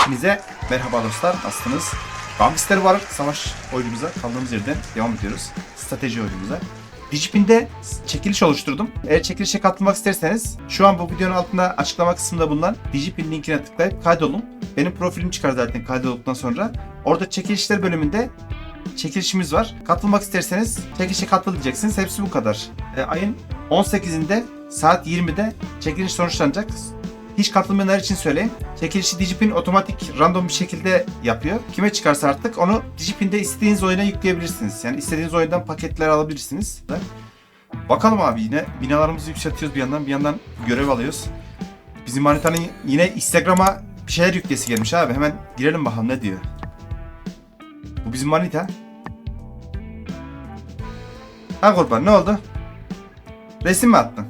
Hepinize merhaba dostlar. Nasılsınız? Gangster var savaş oyunumuza kaldığımız yerden devam ediyoruz. Strateji oyunumuza. Digipin'de çekiliş oluşturdum. Eğer çekilişe katılmak isterseniz şu an bu videonun altında açıklama kısmında bulunan Digipin linkine tıklayıp kaydolun. Benim profilim çıkar zaten kaydolduktan sonra. Orada çekilişler bölümünde çekilişimiz var. Katılmak isterseniz çekilişe katıl diyeceksiniz. Hepsi bu kadar. E, ayın 18'inde saat 20'de çekiliş sonuçlanacak. Hiç katılmayanlar için söyleyeyim. Çekilişi Digipin otomatik random bir şekilde yapıyor. Kime çıkarsa artık onu Digipin'de istediğiniz oyuna yükleyebilirsiniz. Yani istediğiniz oyundan paketler alabilirsiniz. Bakalım abi yine binalarımızı yükseltiyoruz bir yandan bir yandan görev alıyoruz. Bizim manitanın yine Instagram'a bir şeyler yüklesi gelmiş abi. Hemen girelim bakalım ne diyor. Bu bizim manita. Ha kurban ne oldu? Resim mi attın?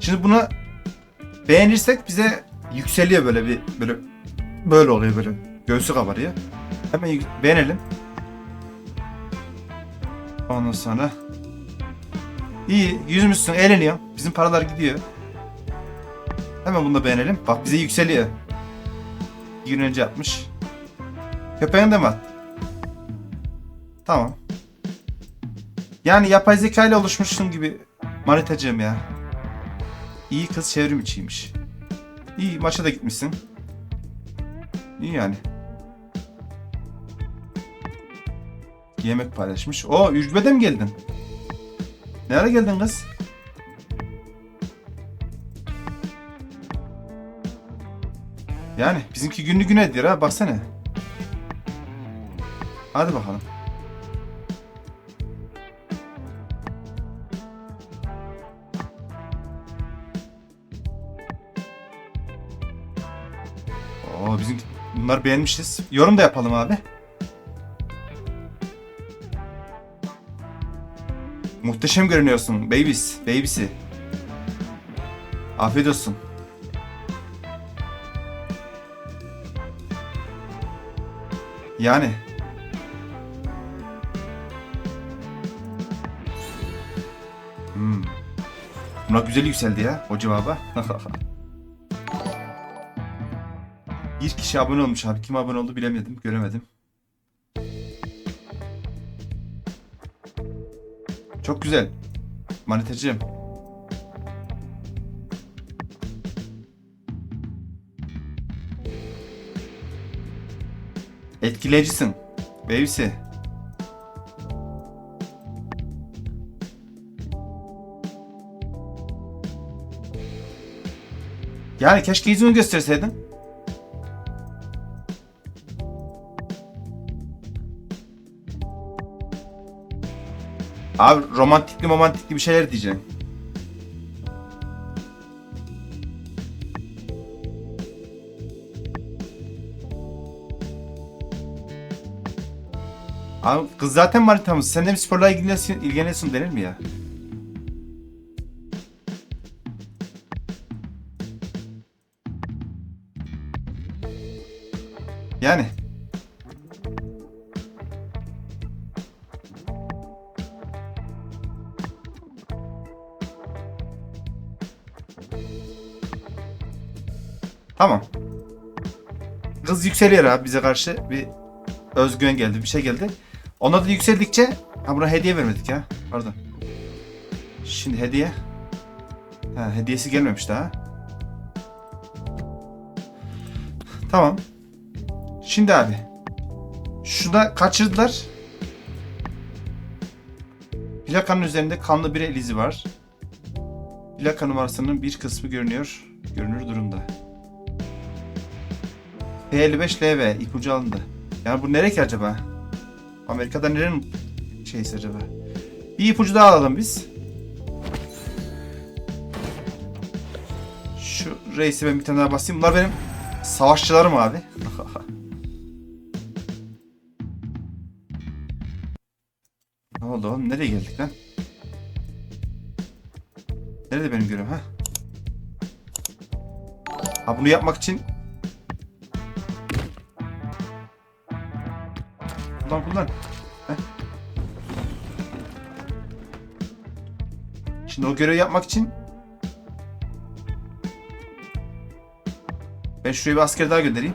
Şimdi bunu beğenirsek bize yükseliyor böyle bir böyle böyle oluyor böyle göğsü kabarıyor. Hemen beğenelim. Ondan sonra iyi yüzmüşsün eğleniyor. Bizim paralar gidiyor. Hemen bunu da beğenelim. Bak bize yükseliyor. Bir gün önce atmış. Köpeğin de mi attı? Tamam. Yani yapay zeka ile oluşmuşsun gibi manitacığım ya. İyi kız çevrim içiymiş. İyi maça da gitmişsin. İyi yani. Yemek paylaşmış. O Ürgüp'e mi geldin? Ne ara geldin kız? Yani bizimki günlü güne diyor ha baksana. Hadi bakalım. Bunlar beğenmişiz. Yorum da yapalım abi. Muhteşem görünüyorsun babies, babysi. Afiyet olsun. Yani. Hmm. Buna güzel yükseldi ya o cevaba. kişi abone olmuş abi. Kim abone oldu bilemedim, göremedim. Çok güzel. Manitacığım. Etkileyicisin. Babysi. Yani keşke yüzünü gösterseydin. Abi romantikli romantikli bir şeyler diyeceğim. Abi kız zaten manitamız. Sen de mi sporla ilgileniyorsun, ilgileniyorsun denir mi ya? Tamam. Kız yükseliyor abi bize karşı bir özgüven geldi, bir şey geldi. Ona da yükseldikçe ha buna hediye vermedik ya. Pardon. Şimdi hediye. Ha hediyesi gelmemiş daha. Tamam. Şimdi abi. Şurada kaçırdılar. Plakanın üzerinde kanlı bir el izi var. Plaka numarasının bir kısmı görünüyor. Görünür durumda. P55LV ipucu alındı. Yani bu nere ki acaba? Amerika'da nerenin şeysi acaba? Bir ipucu daha alalım biz. Şu reisi ben bir tane daha basayım. Bunlar benim savaşçılarım abi. ne oldu oğlum? Nereye geldik lan? Nerede benim görevim ha? Ha bunu yapmak için Kullan kullan. Şimdi o görevi yapmak için ben şuraya bir asker daha göndereyim.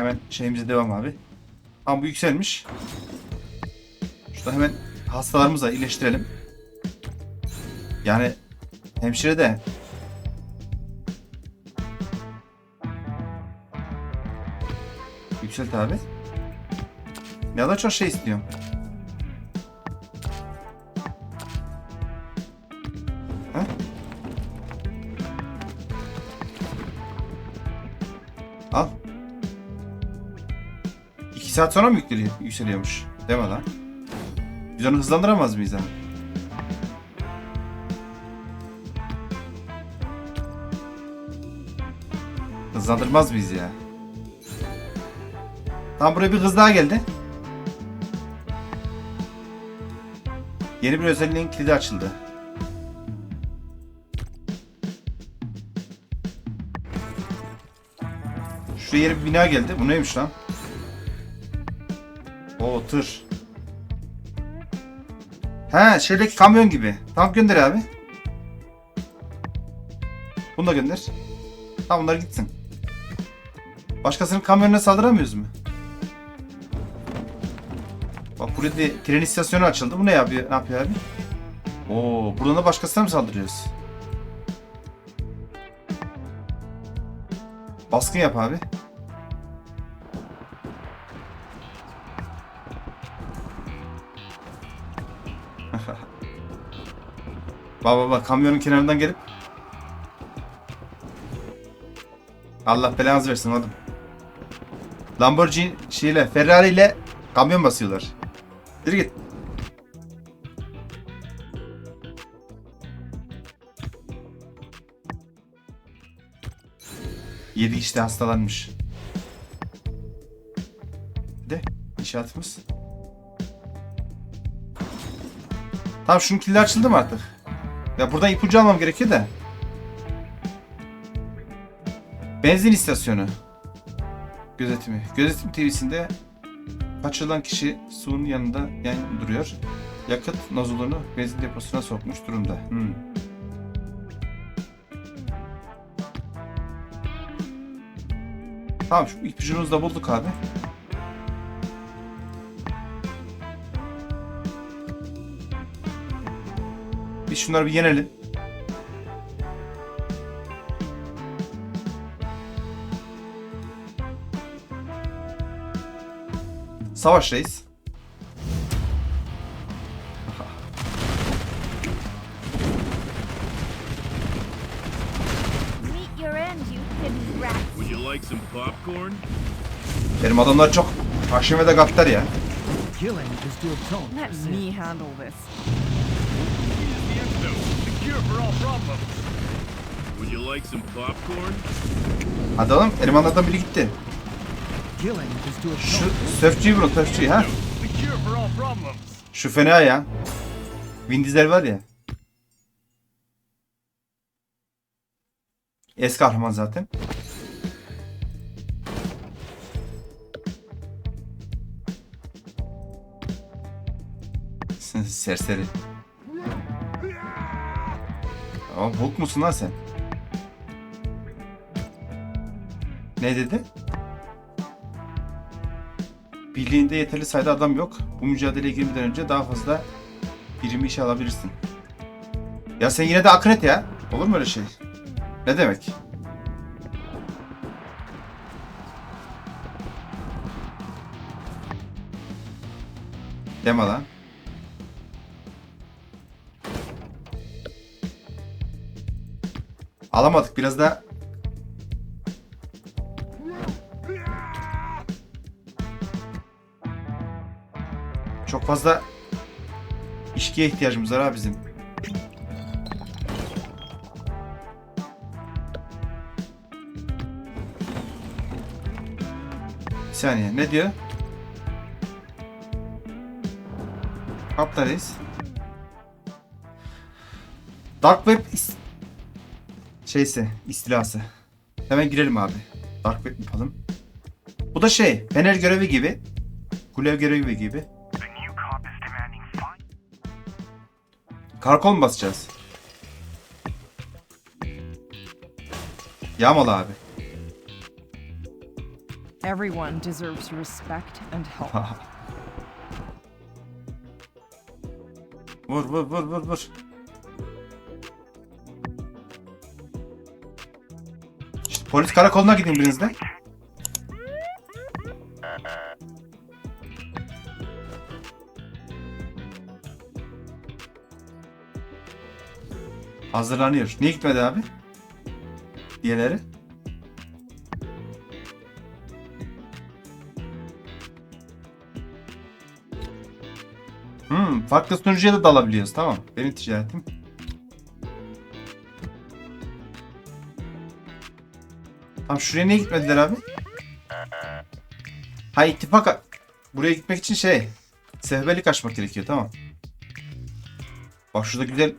Hemen şeyimize devam abi. Tamam bu yükselmiş. Şurada hemen hastalarımızla iyileştirelim. Yani hemşire de Yükselt abi. Ne kadar çok şey istiyorum. Saat sonra mı yükseliyor, yükseliyormuş? Deme lan. Biz onu hızlandıramaz mıyız ama? Hızlandırmaz mıyız ya? Tam buraya bir hız daha geldi. Yeni bir özelliğin kilidi açıldı. Şuraya yeni bir bina geldi. Bu neymiş lan? O tır. He şeydeki kamyon gibi. Tamam gönder abi. Bunu da gönder. Tamam bunlar gitsin. Başkasının kamyonuna saldıramıyoruz mu? Bak burada bir tren istasyonu açıldı. Bu ne yapıyor? Ne yapıyor abi? Oo, buradan da başkasına mı saldırıyoruz? Baskın yap abi. Baba bak kamyonun kenarından gelip Allah belanızı versin oğlum. Lamborghini şeyle Ferrari ile kamyon basıyorlar. Yürü git. Yedi işte hastalanmış. De inşaatımız. Tamam şunun kilidi açıldı mı artık? Ya buradan ipucu almam gerekiyor da. Benzin istasyonu. Gözetimi. Gözetim TV'sinde kaçırılan kişi suyun yanında yan duruyor. Yakıt nozulunu benzin deposuna sokmuş durumda. Hmm. Tamam şu ipucumuzu da bulduk abi. You like some popcorn? Benim adamlar çok haşime de gaddar ya. Killing is to atone. Let me handle this. Antidote, the cure for all problems. Would you like some popcorn? Hadi oğlum elemanlardan biri gitti. Killing is to Şu atone. sörfçüyü vurun sörfçüyü ha. The cure for all problems. Şu fena ya. Vin Diesel var ya. Eski kahraman zaten. Sen Serseri. Ama Hulk musun lan sen? Ne dedi? Birliğinde yeterli sayıda adam yok. Bu mücadeleye girmeden önce daha fazla birimi işe alabilirsin. Ya sen yine de akın et ya. Olur mu öyle şey? Ne demek? Deme lan. Alamadık biraz da Çok fazla işkiye ihtiyacımız var ha bizim. Bir saniye ne diyor? Atla reis. Dark Web şeysi istilası. Hemen girelim abi. Dark Web yapalım. Bu da şey, Fener görevi gibi. Kulev görevi gibi. Karakol mu basacağız? Yağmalı abi. Everyone deserves respect and help. vur vur vur vur vur. Polis karakoluna gidin biriniz de. Hazırlanıyor. Niye gitmedi abi? Diğerleri? Hmm, farklı sunucuya da dalabiliyoruz. Tamam. Benim ticaretim. Tamam şuraya niye gitmediler abi? Ha ittifak... Buraya gitmek için şey... Sehbelik açmak gerekiyor tamam. Bak şurada güzel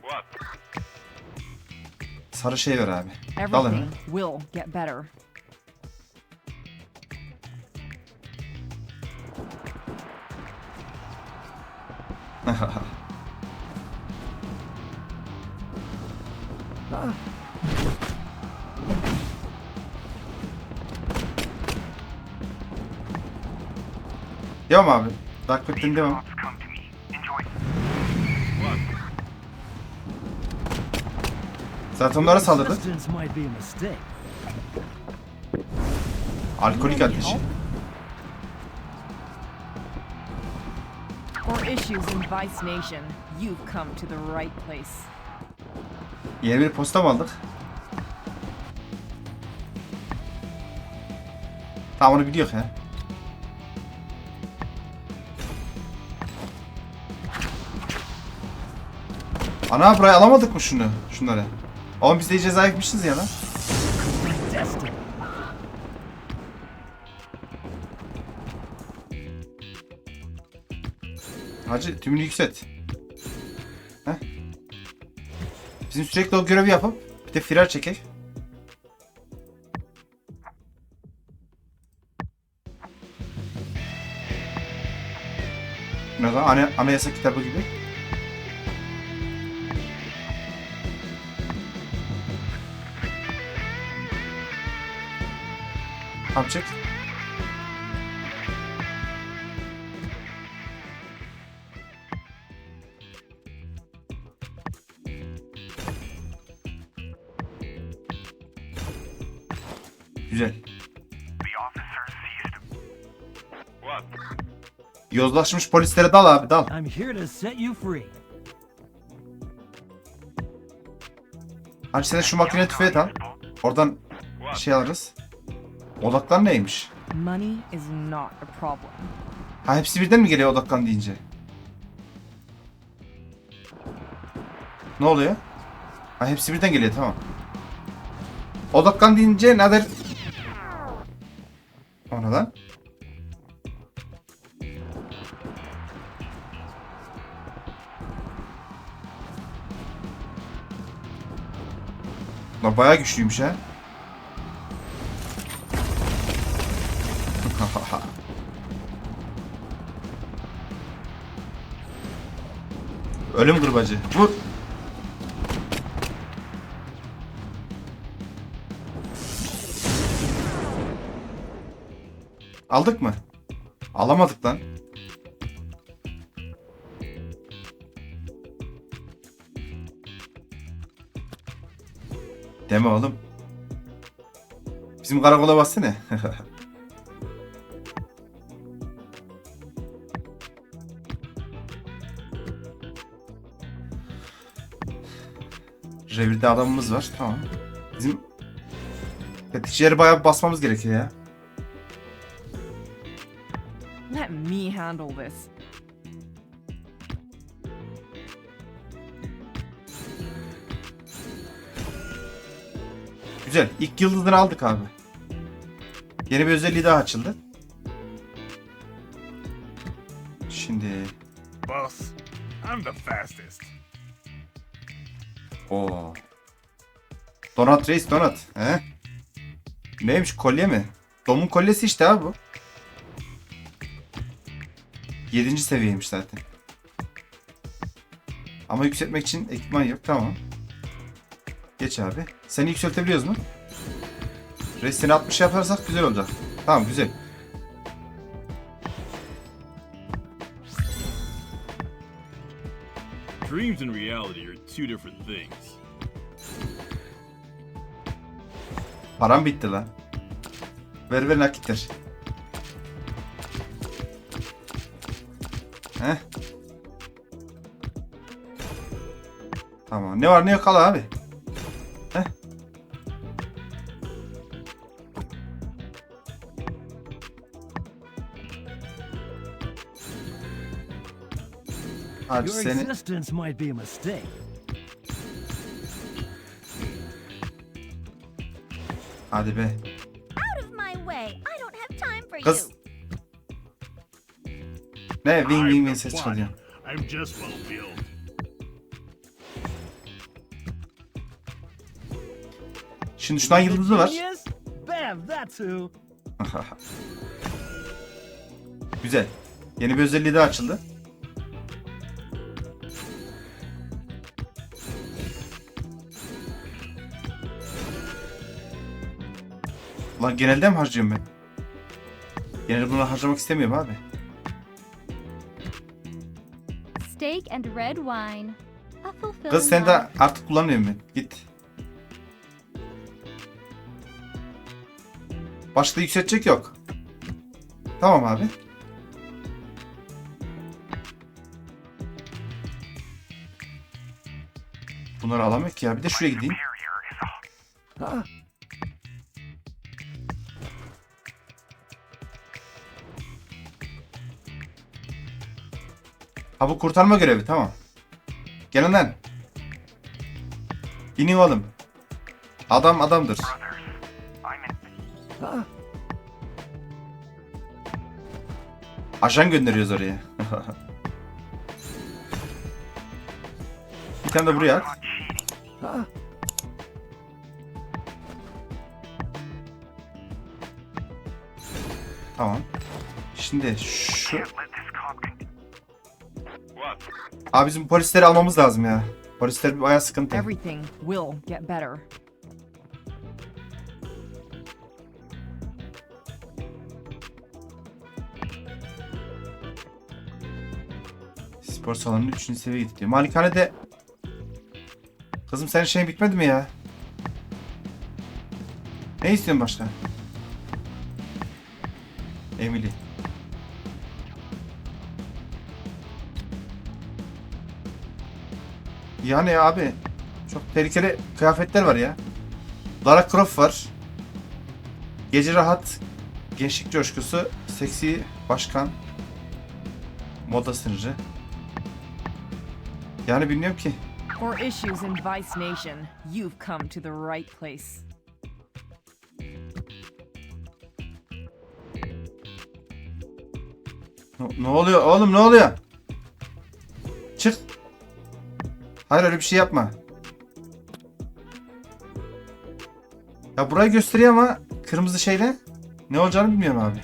sarı şey var abi. Dal hemen. Everything Devam abi. Dark Pack'ten devam. Zaten onlara saldırdı. Alkolik ateşi. For issues in Vice Nation, you've come to the right place. Yeni bir posta mı aldık? Tamam onu biliyor ya. Ana burayı alamadık mı şunu? Şunları. Oğlum biz de ceza etmişiz ya lan. Hacı tümünü yükselt. Heh. Bizim sürekli o görevi yapıp bir de firar çekek. Ne lan? Ana, anayasa kitabı gibi. Tamam çık. Güzel. Yozlaşmış polislere dal abi dal. I'm here to set you free. Hadi sen şu makine tüfeği al. Oradan şey alırız. Odaklan neymiş? Money is not a problem. Ha hepsi birden mi geliyor odaklan deyince? Ne oluyor? Ha hepsi birden geliyor tamam. Odaklan deyince ne der? O ne lan? Lan bayağı güçlüymüş ha. Ölüm kırbacı. Vur. Aldık mı? Alamadık lan. Deme oğlum. Bizim karakola bassana. Revirde adamımız var. Tamam. Bizim tetikçileri bayağı bir basmamız gerekiyor ya. Let me handle this. Güzel. İlk yıldızını aldık abi. Yeni bir özelliği daha açıldı. O Donat Reis Donat. He? Neymiş kolye mi? Dom'un kolyesi işte abi bu. Yedinci seviyeymiş zaten. Ama yükseltmek için ekipman yok. Tamam. Geç abi. Seni yükseltebiliyoruz mu? Reis seni 60 yaparsak güzel olacak. Tamam güzel. Dreams and reality are two different things. Param bitti lan. Ver ver nakitler. Heh. Tamam. Ne var ne yok abi. Abi Your seni existence might be a mistake. hadi be. Out of my way. I don't have time for Kız. you. Ne wing wing wing ses plot. çıkarıyor. I'm just well built. Şimdi şundan yıldızı var. Güzel. Yeni bir özelliği daha açıldı. Lan genelde mi harcıyorum ben? Genelde bunu harcamak istemiyorum abi. Steak and red wine. Kız sen de artık kullanmıyorum ben. Git. Başta yükseltecek yok. Tamam abi. Bunları alamıyor ki ya. Bir de şuraya gideyim. Ha bu kurtarma görevi tamam. Gelin lan. İnin oğlum. Adam adamdır. Ajan gönderiyoruz oraya. Bir tane de buraya at. Tamam. Şimdi şu... Abi bizim polisleri almamız lazım ya. Polisler bayağı sıkıntı. Everything will get better. Spor salonunun 3. seviyeye gitti. Malikanede... Kızım senin şeyin bitmedi mi ya? Ne istiyorsun başka? Emily. Yani abi çok tehlikeli kıyafetler var ya. Lara Croft var. Gece rahat, gençlik coşkusu, seksi başkan, moda sınırı. Yani bilmiyorum ki. For issues in Vice Nation, you've come to the right place. Ne, ne oluyor oğlum ne oluyor? Çık. Hayır öyle bir şey yapma. Ya burayı gösteriyor ama kırmızı şeyle ne olacağını bilmiyorum abi.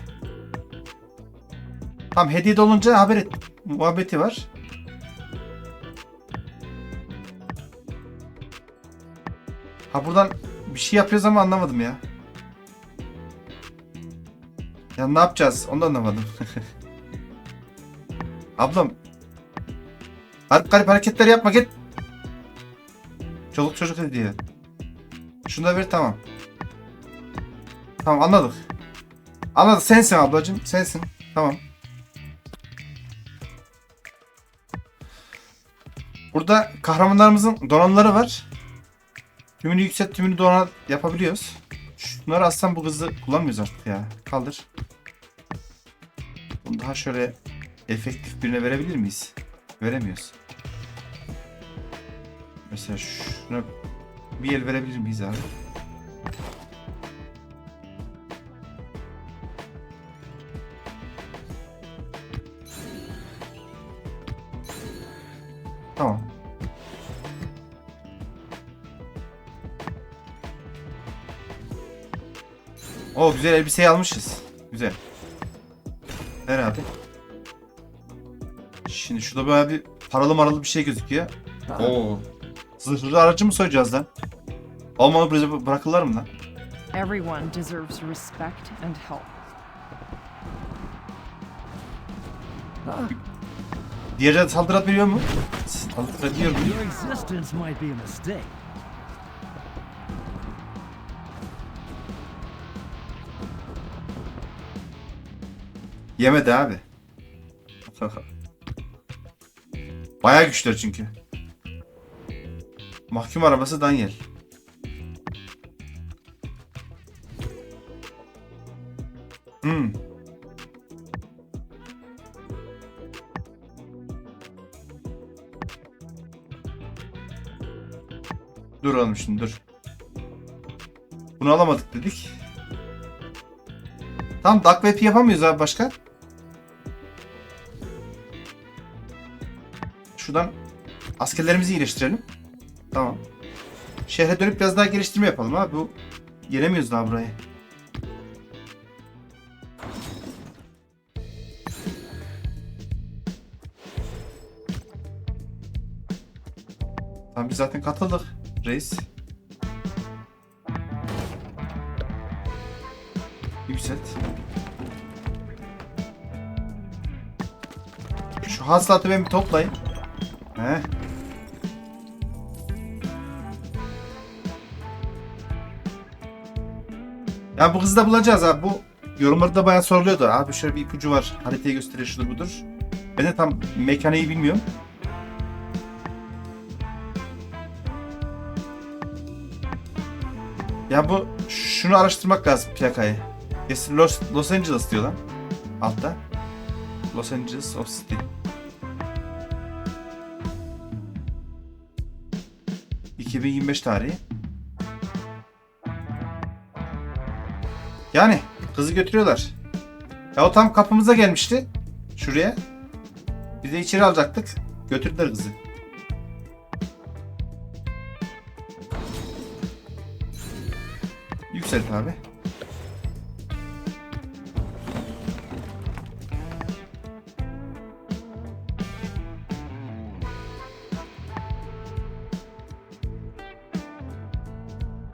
Tam hediye dolunca haber et. Muhabbeti var. Ha buradan bir şey yapıyoruz ama anlamadım ya. Ya ne yapacağız? Onu da anlamadım. Ablam. Garip garip hareketler yapma git. Çoluk çocuk hediye. Şunu da ver tamam. Tamam anladık. Anladık sensin ablacığım sensin. Tamam. Burada kahramanlarımızın donanımları var. Tümünü yükselt tümünü donan yapabiliyoruz. Şunları aslan bu kızı kullanmıyoruz artık ya. Kaldır. Bunu daha şöyle efektif birine verebilir miyiz? Veremiyoruz. Mesela şuna bir el verebilir miyiz abi? Tamam. O güzel elbiseyi almışız. Güzel. Ver abi. Şimdi şurada böyle bir paralı maralı bir şey gözüküyor. Oo. Zırhlı aracı mı soyacağız lan? Olmalı bize bırakırlar mı lan? Everyone deserves respect and help. Diğerine saldırı biliyor mu? Saldırabiliyor muyum? Your existence might be a mistake. Yemedi abi. Bayağı güçlü çünkü. Mahkum arabası Daniel. Hmm. Dur oğlum şimdi dur. Bunu alamadık dedik. Tamam Dark Web yapamıyoruz abi başka. Şuradan askerlerimizi iyileştirelim. Tamam. Şehre dönüp biraz daha geliştirme yapalım abi. Bu yenemiyoruz daha burayı. Tamam biz zaten katıldık reis. Yükselt. Şu hasılatı ben bir toplayayım. He. Ya bu kızı da bulacağız abi. Bu yorumlarda bayağı soruluyordu. Abi şöyle bir ipucu var. Haritayı gösteriyor şudur budur. Ben de tam mekaniği bilmiyorum. Ya bu şunu araştırmak lazım plakayı. Kesin Los, Los Angeles diyor lan. Altta. Los Angeles of City. ...2025 tarihi. Yani kızı götürüyorlar. Ya o tam kapımıza gelmişti. Şuraya. Biz de içeri alacaktık. Götürdüler kızı. Yükselt abi.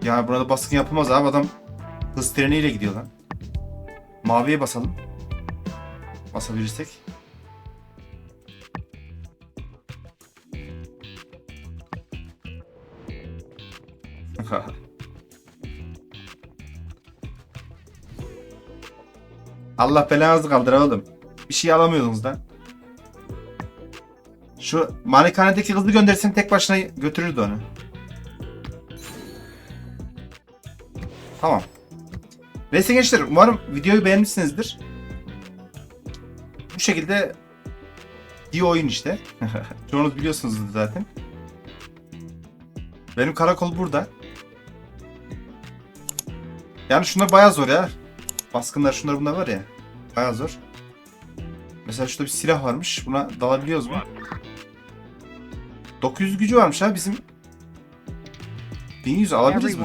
Ya burada baskın yapılmaz abi adam hız treniyle gidiyor lan. Maviye basalım. Basabilirsek. Allah belanızı kaldır oğlum. Bir şey alamıyordunuz lan. Şu malikanedeki kızı göndersin tek başına götürürdü onu. Tamam. Neyse gençler umarım videoyu beğenmişsinizdir. Bu şekilde bir oyun işte. Çoğunuz biliyorsunuz zaten. Benim karakol burada. Yani şunlar bayağı zor ya. Baskınlar şunlar bunlar var ya. Bayağı zor. Mesela şurada bir silah varmış. Buna dalabiliyoruz mu? 900 gücü varmış ha bizim. 1100 alabiliriz bunu.